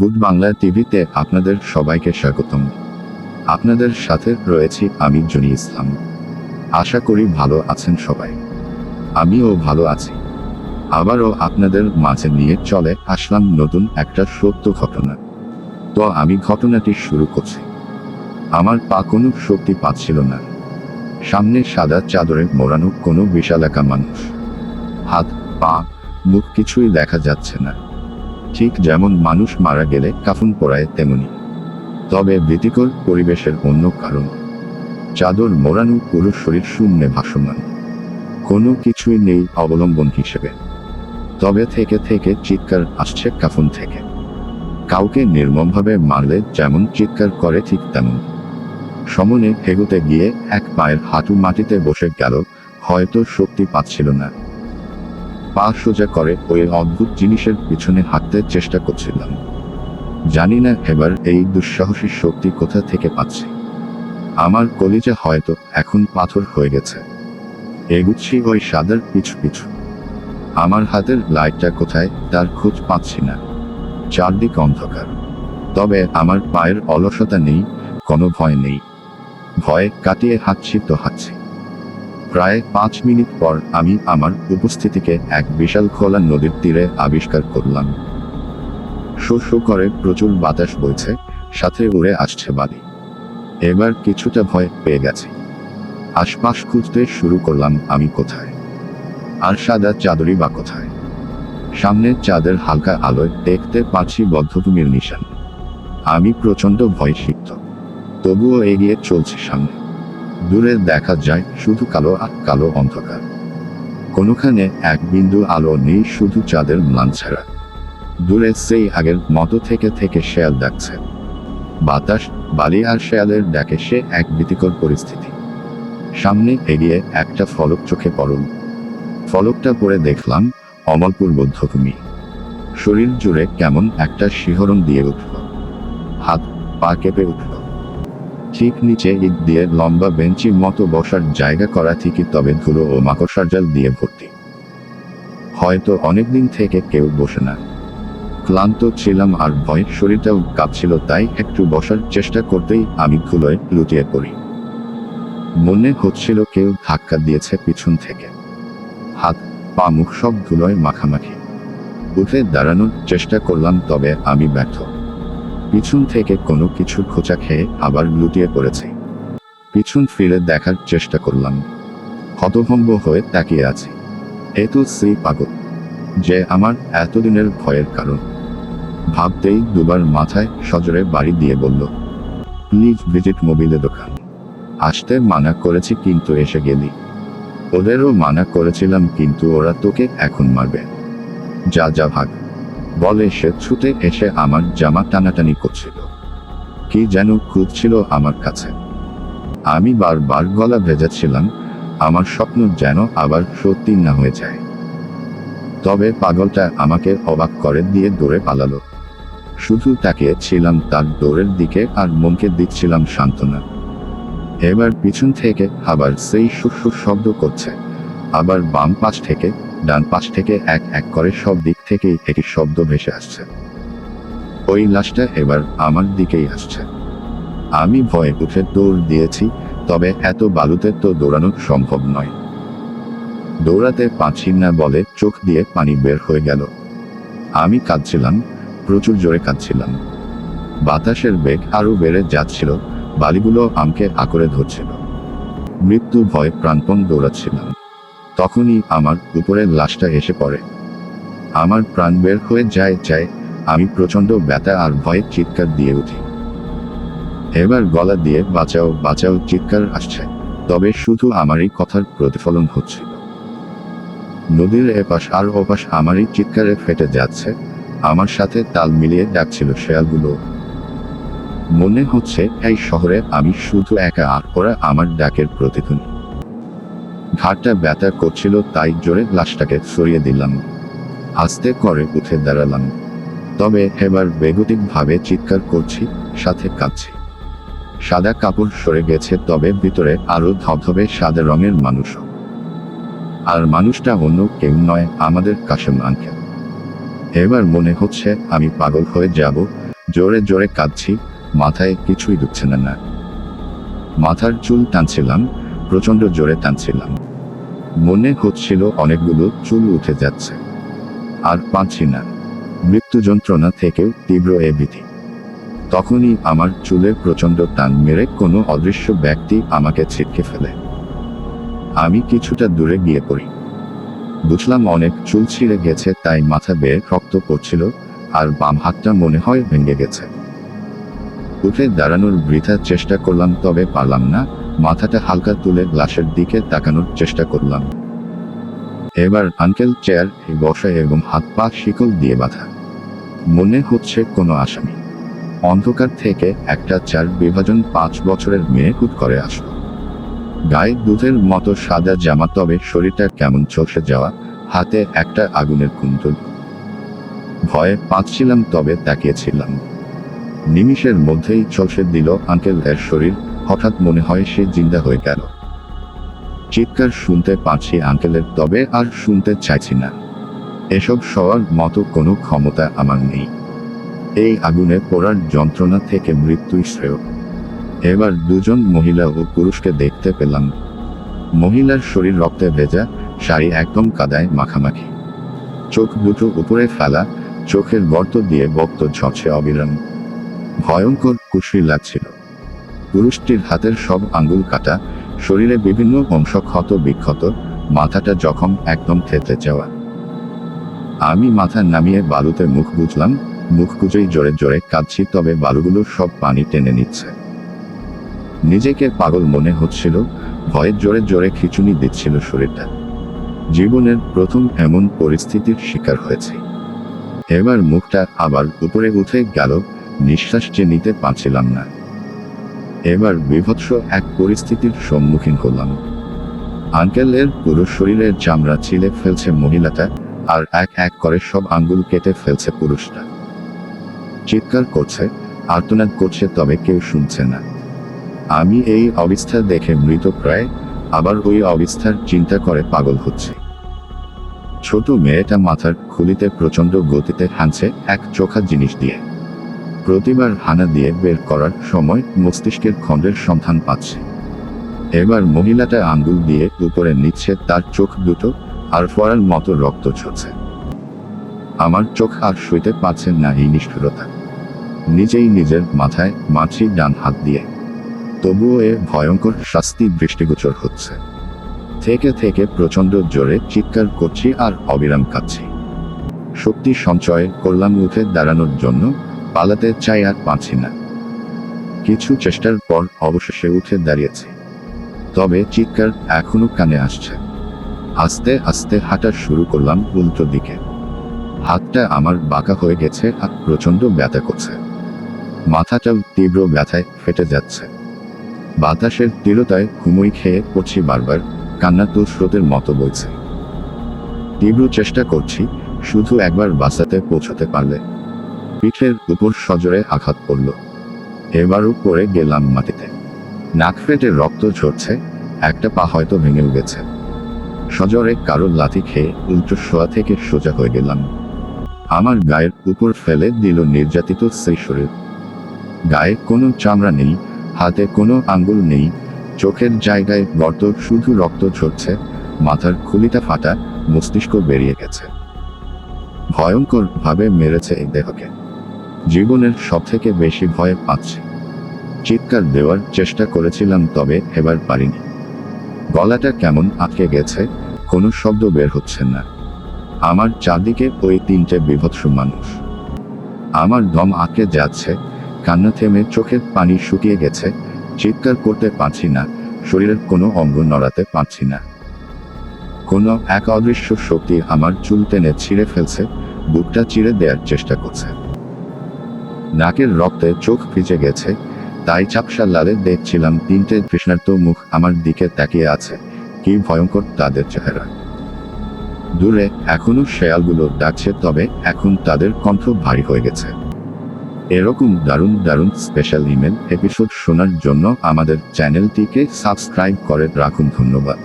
Good Bangla টিভিতে আপনাদের সবাইকে স্বাগতম। আপনাদের সাথে রয়েছি আমি জনি ইসলাম। আশা করি ভালো আছেন সবাই। আমিও ভালো আছি। আবারও আপনাদের মাঝে নিয়ে চলে আসলাম নতুন একটা সত্য ঘটনা। তো আমি ঘটনাটি শুরু করছি। আমার পা কোনো শক্তি পাচ্ছিল না। সামনে সাদা চাদরে মোড়ানো কোনো বিশালাকা মানুষ। হাত, পা, মুখ কিছুই দেখা যাচ্ছে না। ঠিক যেমন মানুষ মারা গেলে কাফুন পরায় তেমনি। তবে ভীতিকর পরিবেশের অন্য কারণ। চাদর মোড়ানো পুরো শরীর শূন্যে ভাসমান। কোনো কিছুই নেই অবলম্বন হিসেবে। তবে থেকে থেকে চিৎকার আসছে কাফুন থেকে। কাউকে নির্মমভাবে মারলে যেমন চিৎকার করে ঠিক তেমন। সমনে হেগুতে গিয়ে এক পায়ের হাঁটু মাটিতে বসে গেল, হয়তো শক্তি পাচ্ছিল না। পা সোজা করে ওই অদ্ভুত জিনিসের পিছনে হাঁটতে চেষ্টা করছিলাম। জানি না এবার এই দুঃসাহসী শক্তি কোথা থেকে পাচ্ছি। আমার কলিজা হয়তো এখন পাথর হয়ে গেছে। এগুচ্ছি ওই সাদার পিছু পিছু। আমার হাতের লাইটটা কোথায় তার খোঁজ পাচ্ছি না। চারদিক অন্ধকার। তবে আমার পায়ের অলসতা নেই, কোনো ভয় নেই। ভয় কাটিয়ে হাঁটছি তো হাঁটছি। প্রায় পাঁচ মিনিট পর আমি আমার উপস্থিতিকে এক বিশাল খোলা নদীর তীরে আবিষ্কার করলাম। শো শো করে প্রচুর বাতাস বইছে, সাথে উড়ে আসছে বালি। এবার কিছুটা ভয় পেয়ে গেছি। আশপাশ খুঁজতে শুরু করলাম আমি কোথায়? আর সাদা চাদরি বা কোথায়? সামনে চাঁদের হালকা আলোয় দেখতে পাচ্ছি বদ্ধভূমির নিশান। আমি প্রচণ্ড ভয় সিক্ত। তবুও এগিয়ে চলছি সামনে। দূরে দেখা যায় শুধু কালো আর কালো অন্ধকার। কোনোখানে এক বিন্দু আলো নেই, শুধু চাঁদের ম্লান ছাড়া দূরে সেই আগের মতো থেকে থেকে শেয়াল ডাকছে বাতাস, বালি আর শেয়ালের ডাকে সে এক ভীতিকর পরিস্থিতি। সামনে এগিয়ে একটা ফলক চোখে পড়ল। ফলকটা পরে দেখলাম অমলপুর বৌদ্ধভূমি শরীর জুড়ে কেমন একটা শিহরণ দিয়ে উঠল। হাত পা কেঁপে উঠল। ঠিক নিচে ইট দিয়ে লম্বা বেঞ্চির মতো বসার জায়গা করা ঠিকই তবে ধুলো ও মাকড়সার জাল দিয়ে ভর্তি। হয়তো অনেকদিন থেকে কেউ বসে না। ক্লান্ত ছিলাম আর ভয় শরীরটাও কাঁপছিল, তাই একটু বসার চেষ্টা করতেই আমি ধুলোয় লুটিয়ে পড়ি। মনে হচ্ছিল কেউ ধাক্কা দিয়েছে পিছন থেকে। হাত, পা, মুখ সব ধুলোয় মাখামাখি। উঠে দাঁড়ানোর চেষ্টা করলাম, তবে আমি ব্যর্থ। পিছন থেকে কোনো কিছুর খোঁচা খেয়ে আবার লুটিয়ে পড়েছি। পিছন ফিরে দেখার চেষ্টা করলাম। হতভম্ব হয়ে তাকিয়ে আছি। এ তো সেই পাগল, যে আমার এতদিনের ভয়ের কারণ। ভাবতেই দুবার মাথায় সজরে বাড়ি দিয়ে বলল, প্লিজ ভিজিট মোবিলে দোকান। আসতে মানা করেছি কিন্তু এসে গেলি। ওদেরও মানা করেছিলাম কিন্তু ওরা তোকে এখন মারবে। যা যা ভাগ। বলে সে ছুটে এসে আমার জামা টানাটানি করছিল। কি যেন খুঁজছিল আমার কাছে। আমি বারবার গলা ভেজাচ্ছিলাম আমার স্বপ্ন যেন আবার সত্যি না হয়ে যায়। তবে পাগলটা আমাকে অবাক করে দিয়ে দৌড়ে পালালো। শুধু তাকিয়ে ছিলাম তার দৌড়ের দিকে আর মনকে দিচ্ছিলাম সান্ত্বনা। এবার পিছন থেকে আবার সেই সুর শব্দ করছে, আবার বাম পাশ থেকে ডান পাশ থেকে এক এক করে সব দিক থেকেই একই শব্দ ভেসে আসছে। ওই লাশটা এবার আমার দিকেই আসছে। আমি ভয়ে উঠে দৌড় দিয়েছি, তবে এত বালুতে তো দৌড়ানো সম্ভব নয়। দৌড়াতে পারছি না বলে চোখ দিয়ে পানি বের হয়ে গেল। আমি কাঁদছিলাম, প্রচুর জোরে কাঁদছিলাম। বাতাসের বেগ আরও বেড়ে যাচ্ছিল, বালিগুলো আমকে আকরে ধরছিল। মৃত্যু ভয়ে প্রাণপণ দৌড়াচ্ছিলাম। তখনই আমার উপরে লাশটা এসে পড়ে। আমার প্রাণ বের হয়ে যায় যায়। আমি প্রচণ্ড ব্যথা আর ভয়ে চিৎকার দিয়ে উঠি। এবার গলা দিয়ে বাঁচাও বাঁচাও, চিৎকার আসছে। তবে শুধু আমারই কথার প্রতিফলন হচ্ছিল নদীর এপাশ আর ওপাশ আমারই চিৎকারে ফেটে যাচ্ছে। আমার সাথে তাল মিলিয়ে ডাকছিল শেয়ালগুলো। মনে হচ্ছে, এই শহরে আমি শুধু একা আর ওরা আমার ডাকের প্রতিধ্বনি। ঘাটটা ব্যথা করছিল, তাই জোরে লাশটাকে সরিয়ে দিলাম। আস্তে করে উঠে দাঁড়ালাম। তবে এবার বেগতিকভাবে চিৎকার করছি, সাথে কাঁদছি। সাদা কাপড় সরে গেছে, তবে ভিতরে আরও ধবধবে সাদা রঙের মানুষও আর মানুষটা অন্য কেউ নয়, আমাদের কাশেম আঙ্কেল এবার মনে হচ্ছে আমি পাগল হয়ে যাব। জোরে জোরে কাঁদছি, মাথায় কিছুই ঢুকছে না না। মাথার চুল টানছিলাম প্রচণ্ড জোরে টানছিলাম। মনে হচ্ছিল অনেকগুলো চুল উঠে যাচ্ছে। আর পাচ্ছি না। মৃত্যু যন্ত্রণা থেকেও তীব্র এ ভীতি। তখনই আমার চুলে প্রচণ্ড টান মেরে কোনো অদৃশ্য ব্যক্তি আমাকে ছিটকে ফেলে। আমি কিছুটা দূরে গিয়ে পড়ি। বুঝলাম অনেক চুল ছিঁড়ে গেছে, তাই মাথা বেয়ে রক্ত পড়ছিল, আর বাম হাতটা মনে হয় ভেঙে গেছে। উঠে দাঁড়ানোর বৃথা চেষ্টা করলাম, তবে পারলাম না। মাথাটা হালকা তুলে গ্লাসের দিকে তাকানোর চেষ্টা করলাম। এবার আঙ্কেল চেয়ার বসে এবং হাত পা শিকল দিয়ে বাঁধা। মনে হচ্ছে কোনো আসামি। অন্ধকার থেকে একটা চার বিভাজন পাঁচ বছরের মেয়ে হুট করে আসলো। গায়ে দুধের মতো সাদা জামা, তবে শরীরটা কেমন চলসে যাওয়া, হাতে একটা আগুনের কুণ্ডল। ভয়ে পাচ্ছিলাম, তবে তাকিয়েছিলাম। নিমিষের মধ্যেই চলসে দিল আঙ্কেল এর শরীর। হঠাৎ মনে হয় সে জিন্দা হয়ে গেল। চিৎকার শুনতে পাচ্ছি আঙ্কেলের, তবে আর শুনতে চাইছি না। এসব সবার মতো কোনো ক্ষমতা আমার নেই। এই আগুনে পোড়ার যন্ত্রণা থেকে মৃত্যুই শ্রেয়। এবার দুজন মহিলা ও পুরুষকে দেখতে পেলাম। মহিলার শরীর রক্তে ভেজা, শাড়ি একদম কাদায় মাখামাখি। চোখ দুটো উপরে ফেলা, চোখের গর্ত দিয়ে বক্ত ঝরছে অবিরাম। ভয়ঙ্কর কুশরি লাগছিল। পুরুষটির হাতের সব আঙ্গুল কাটা, শরীরে বিভিন্ন অংশ ক্ষত বিক্ষত, মাথাটা জখম একদম থেতে যাওয়া আমি মাথা নামিয়ে বালুতে মুখ বুঝলাম মুখ গুজেই জোরে জোরে কাঁদছি, তবে বালুগুলো সব পানি টেনে নিচ্ছে। নিজেকে পাগল মনে হচ্ছিল, ভয়ে জোরে জোরে খিচুনি দিচ্ছিল শরীরটা। জীবনের প্রথম এমন পরিস্থিতির শিকার হয়েছে। এবার মুখটা আবার উপরে উঠে গেল, নিঃশ্বাস যে নিতে পারছিলাম না। এবার বিভৎস এক পরিস্থিতির সম্মুখীন হলাম। আঙ্কেলের পুরো শরীরের চামড়া ছিলে ফেলছে মহিলাটা, আর এক এক করে সব আঙ্গুল কেটে ফেলছে পুরুষটা। চিৎকার করছে, আর্তনাদ করছে, তবে কেউ শুনছে না। আমি এই অবস্থা দেখে মৃত প্রায়, আবার ওই অবস্থার চিন্তা করে পাগল হচ্ছে। ছোট মেয়েটা মাথার খুলিতে প্রচণ্ড গতিতে হানছে এক চোখা জিনিস দিয়ে। প্রতিবার হানা দিয়ে বের করার সময় মস্তিষ্কের খণ্ডের সন্ধান পাচ্ছে। এবার মহিলাটা আঙ্গুল দিয়ে উপরে নিচ্ছে, তার চোখ দুটো আর ফরার মতো রক্ত ঝরছে। আমার চোখ আর শুইতে পারছেন না এই নিষ্ঠুরতা। নিজেই নিজের মাথায় মাছি ডান হাত দিয়ে। তবুও এ ভয়ঙ্কর শাস্তি দৃষ্টিগোচর হচ্ছে। থেকে থেকে প্রচণ্ড জোরে চিৎকার করছি আর অবিরাম কাচ্ছি শক্তি সঞ্চয় করলাম উঠে দাঁড়ানোর জন্য পালাতে চাই আর পাচ্ছি না। কিছু চেষ্টার পর অবশেষে উঠে দাঁড়িয়েছি। তবে চিৎকার এখনও কানে আসছে। আস্তে আস্তে হাঁটা শুরু করলাম উল্টো দিকে। হাতটা আমার বাঁকা হয়ে গেছে আর প্রচণ্ড ব্যথা করছে। মাথাটাও তীব্র ব্যথায় ফেটে যাচ্ছে। বাতাসের তীরতায় ঘুমুই খেয়ে পড়ছি বারবার, কান্না তো স্রোতের মতো বইছে। তীব্র চেষ্টা করছি, শুধু একবার বাসাতে পৌঁছতে পারলে পিঠের উপর সজোরে আঘাত পড়ল। এবারও পড়ে গেলাম মাটিতে। নাক ফেটে রক্ত ঝরছে, একটা পা হয়তো ভেঙেও গেছে সজরে কারও লাথি খেয়ে উল্টো শোয়া থেকে সোজা হয়ে গেলাম। আমার গায়ের উপর ফেলে দিল নির্যাতিত সেই শরীর। গায়ে কোনো চামড়া নেই, হাতে কোনো আঙ্গুল নেই, চোখের জায়গায় গর্ত, শুধু রক্ত ঝরছে, মাথার খুলিটা ফাটা মস্তিষ্ক বেরিয়ে গেছে। ভয়ঙ্কর ভাবে মেরেছে এই দেহকে। জীবনের সব থেকে বেশি ভয় পাচ্ছে। চিৎকার দেওয়ার চেষ্টা করেছিলাম তবে এবার পারিনি। গলাটা কেমন আটকে গেছে, কোনো শব্দ বের হচ্ছে না। আমার চারদিকে ওই তিনটে বিভৎস মানুষ। আমার দম আটকে যাচ্ছে, কান্না থেমে চোখের পানি শুকিয়ে গেছে, চিৎকার করতে পারছি না, শরীরের কোনো অঙ্গ নড়াতে পারছি না। কোনো এক অদৃশ্য শক্তি আমার চুল টেনে ছিঁড়ে ফেলছে, বুকটা চিড়ে দেওয়ার চেষ্টা করছে। নাকের রক্তে চোখ ভিজে গেছে, তাই চাপসা লালে দেখছিলাম তিনটে তৃষ্ণার্ত মুখ আমার দিকে তাকিয়ে আছে, কি ভয়ঙ্কর তাদের চেহারা। দূরে এখনও শেয়ালগুলো ডাকছে, তবে এখন তাদের কণ্ঠ ভারী হয়ে গেছে। এরকম দারুণ দারুণ স্পেশাল ইমেল এপিসোড শোনার জন্য আমাদের চ্যানেলটিকে সাবস্ক্রাইব করে রাখুন, ধন্যবাদ।